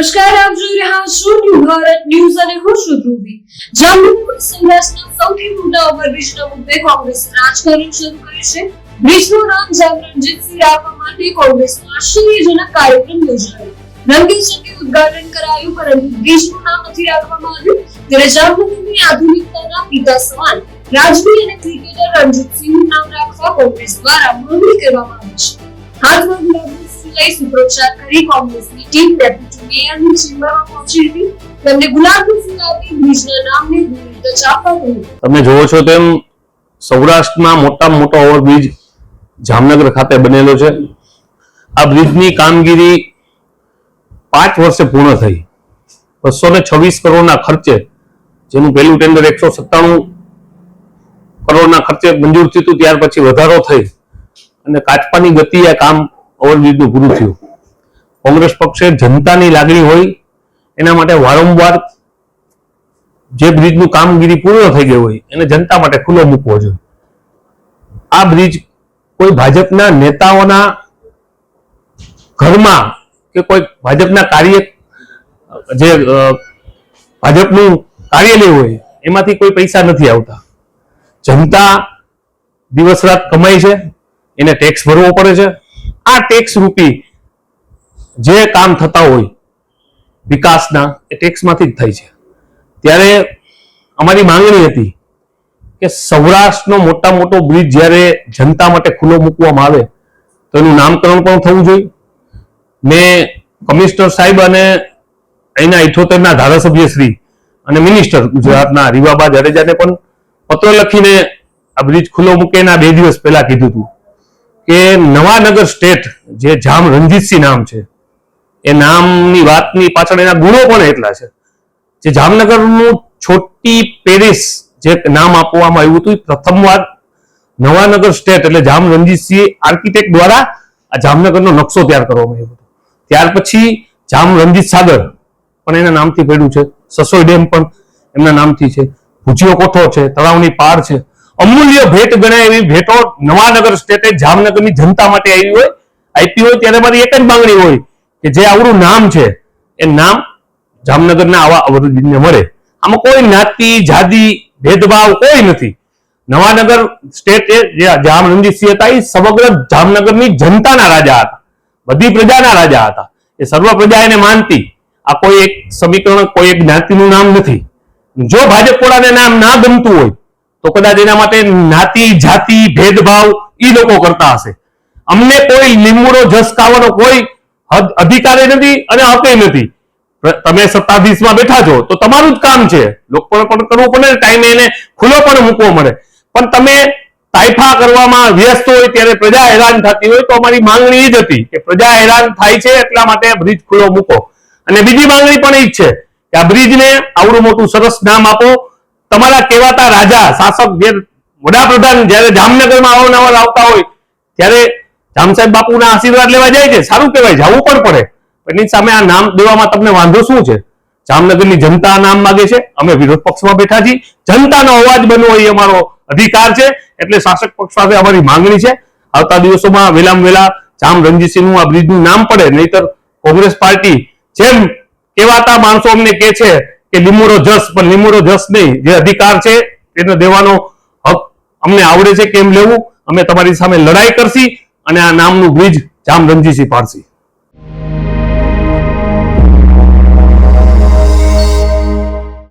નમસ્કાર, આપ જોઈ રહ્યા છો ન્યૂ ભારત ન્યૂઝ અને હું છું ધ્રુવી. જામનગર સૌરાષ્ટ્રના સૌથી મોટા ઓવરબ્રિજના મુદ્દે કોંગ્રેસ રાજકારણ શરૂ કરે છે. બ્રિજનું નામ જામ રણજીતસિંહ રાખવા માટે કોંગ્રેસનો આશ્ચર્યજનક કાર્યક્રમ યોજાયો. રંગીચંગે ઉદઘાટન કરાયું, પરંતુ બ્રિજનું નામ નથી રાખવામાં આવ્યું. ત્યારે જામનગરની આધુનિકતાના પિતા સમાન રાજવી અને ક્રિકેટર રણજીતસિંહનું નામ રાખવા કોંગ્રેસ દ્વારા માંગણી કરવામાં આવી છે. હાથમાં ગુલાબનું લઈ સૂત્રોચ્ચાર કરી કોંગ્રેસની ટીમ ડેપ્યુટી મેયરની ચેમ્બરમાં પહોંચી હતી. તેમને ગુલાબની ફૂલ આપી બ્રિજના નામને તમે જોવો છો તેમ સૌરાષ્ટ્રમાં મોટામાં મોટો ઓવરબ્રિજ જામનગર ખાતે બનેલો છે. આ બ્રિજની કામગીરી પાંચ વર્ષે પૂર્ણ થઈ. બસો ને છવ્વીસ કરોડના ખર્ચે, જેનું પહેલું ટેન્ડર એકસો સત્તાણું કરોડના ખર્ચે મંજૂર થયું ત્યાર પછી વધારો થઈ. અને કાચપાની ગતિ આ કામ ઓવરબ્રિજનું પૂરું થયું. કોંગ્રેસ પક્ષે જનતાની લાગણી હોય, એના માટે વારંવાર જે બ્રિજનું કામગીરી પૂર્ણ થઈ ગઈ હોય, એને જનતા માટે ખુલ્લો મૂકવો જોઈએ. આ બ્રિજ કોઈ ભાજપના નેતાઓના ઘરમાં કે કોઈ ભાજપના કાર્ય, જે ભાજપનું કાર્યાલય હોય, એમાંથી કોઈ પૈસા નથી આવતા. જનતા દિવસ રાત કમાય છે, એને ટેક્સ ભરવો પડે છે. આ ટેક્સ રૂપી જે કામ થતા હોય, વિકાસના એ ટેક્સમાંથી જ થાય છે. ત્યારે અમારી માંગણી હતી કે સૌરાષ્ટ્રનો મોટા મોટો બ્રિજ જ્યારે જનતા માટે ખુલ્લો મૂકવામાં આવે, તો એનું નામકરણ પણ થવું જોઈએ. મેં કમિશનર સાહેબ અને અહીંના ઇઠોતેરના ધારાસભ્ય શ્રી અને મિનિસ્ટર ગુજરાતના રીવાબા જાડેજાને પણ પત્ર લખીને આ બ્રિજ ખુલ્લો મૂકે એના બે દિવસ પહેલા કીધું હતું કે નવાનગર સ્ટેટ જે જામ રણજીતસિંહ નામ છે એ નામની વાતની પાછળ એના ગુણો પણ એટલા છે. જે જામનગરનું છોટી પેરિસ જે નામ આપવામાં આવ્યું હતું પ્રથમવાર નવાનગર સ્ટેટ એટલે જામ રણજીતસિંહ આર્કિટેક્ટ દ્વારા આ જામનગરનો નકશો તૈયાર કરવામાં આવ્યો હતો. ત્યાર પછી જામ રણજીત સાગર પણ એના નામથી પડ્યું છે. સસોઈ ડેમ પણ એમના નામથી છે. ભુજિયો કોઠો છે. તળાવની પાર છે. અમૂલ્ય ભેટ ગણાય એવી ભેટો નવાનગર સ્ટેટે જામનગરની જનતા માટે આવી હોય, આપી હોય, ત્યારે મારી એક જ માંગણી હોય કે જે આવડું નામ છે, એ નામ જામનગરના આવા અવરોધીને મળે. આમાં કોઈ જ્ઞાતિ, જાતિ, ભેદભાવ કોઈ નથી. નવાનગર સ્ટેટ જે જામ રણજીતસિંહ હતા, એ સમગ્ર જામનગરની જનતાના રાજા હતા. બધી પ્રજાના રાજા હતા. એ સર્વ પ્રજા એને માનતી. આ કોઈ એક સમીકરણ, કોઈ એક જ્ઞાતિનું નામ નથી. જો ભાજપ કોળાને નામ ના ગમતું હોય, તો કદાચ એના માટે જ્ઞાતિ, જાતિ, ભેદભાવ એ લોકો કરતા હશે. અમને કોઈ લીંબુનો જસ ખાવાનો કોઈ અધિકારે નથી અને હકે નથી. તમે સત્તાધીશમાં બેઠા છો, તો તમારું જ કામ છે. લોકો પણ કરવું પડે ટાઈમે એને ખુલ્લો પણ મૂકવો મળે. પણ તમે તાઇફા કરવામાં વ્યસ્ત હોય ત્યારે પ્રજા હેરાન થતી હોય તો અમારી માંગણી એ જ હતી કે પ્રજા હેરાન થાય છે એટલા માટે બ્રિજ ખુલ્લો મૂકો. અને બીજી માંગણી પણ એ જ છે કે આ બ્રિજને આવડું મોટું સરસ નામ આપો. તમારા કહેવાતા રાજા, શાસક, જે વડાપ્રધાન જ્યારે જામનગરમાં અવારનવાર આવતા હોય, ત્યારે જામસાહેબ બાપુના આશીર્વાદ લેવા જાય છે, સારું કહેવાય, જવું પણ પડે. એની સામે આ નામ દેવામાં તમને વાંધો શું છે? જામનગરની જનતા નામ માગે છે. અમે વિરોધ પક્ષમાં બેઠા છીએ. જનતાનો અવાજ બનવો એ અમારો અધિકાર છે. એટલે શાસક પક્ષ સાથે અમારી માંગણી છે. આવતા દિવસોમાં વેલામ વેલા જામ રણજીતસિંહનું આ બ્રિજનું નામ પડે. નહીતર કોંગ્રેસ પાર્ટી જેમ કહેવાતા માણસો અમને કે છે કે લીમોરો જસ, પણ લીમોરો જસ નહીં. જે અધિકાર છે, તેને દેવાનો હક અમને આવડે છે કેમ લેવું. અમે તમારી સામે લડાઈ કરશી. અને આ નામનું બ્રિજ જામ રણજીતસિંહ પાડશી